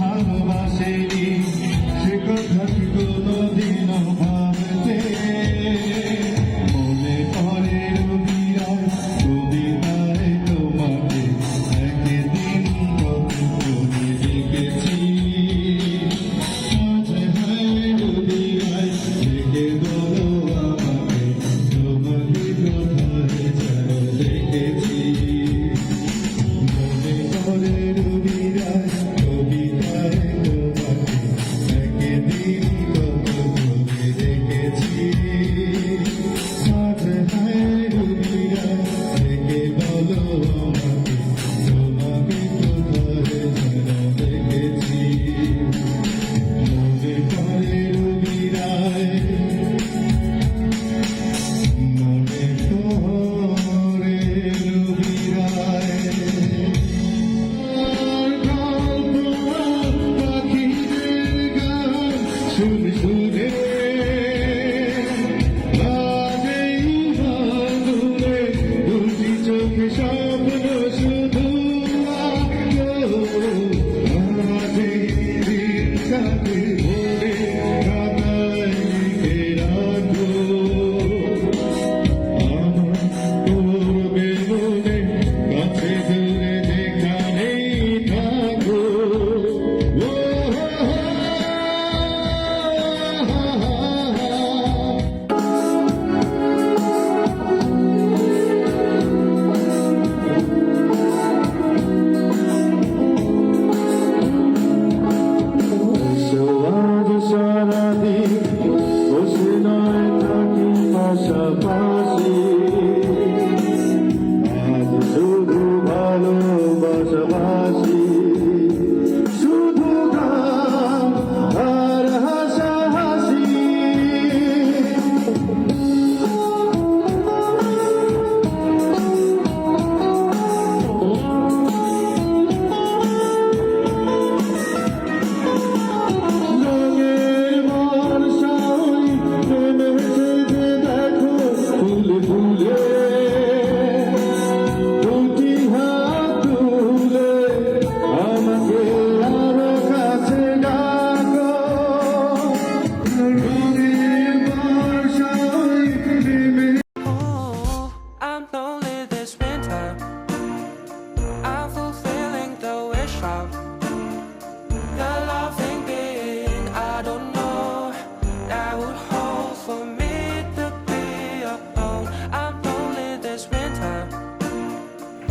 ভালোবাসে সে কথা কি কোনো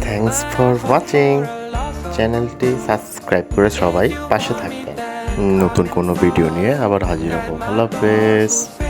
থ্যাংকস ফর ওয়াচিং চ্যানেলটি সাবস্ক্রাইব করে সবাই পাশে থাকবেন। নতুন কোনো ভিডিও নিয়ে আবার হাজির হব। আল্লাহ হাফেজ।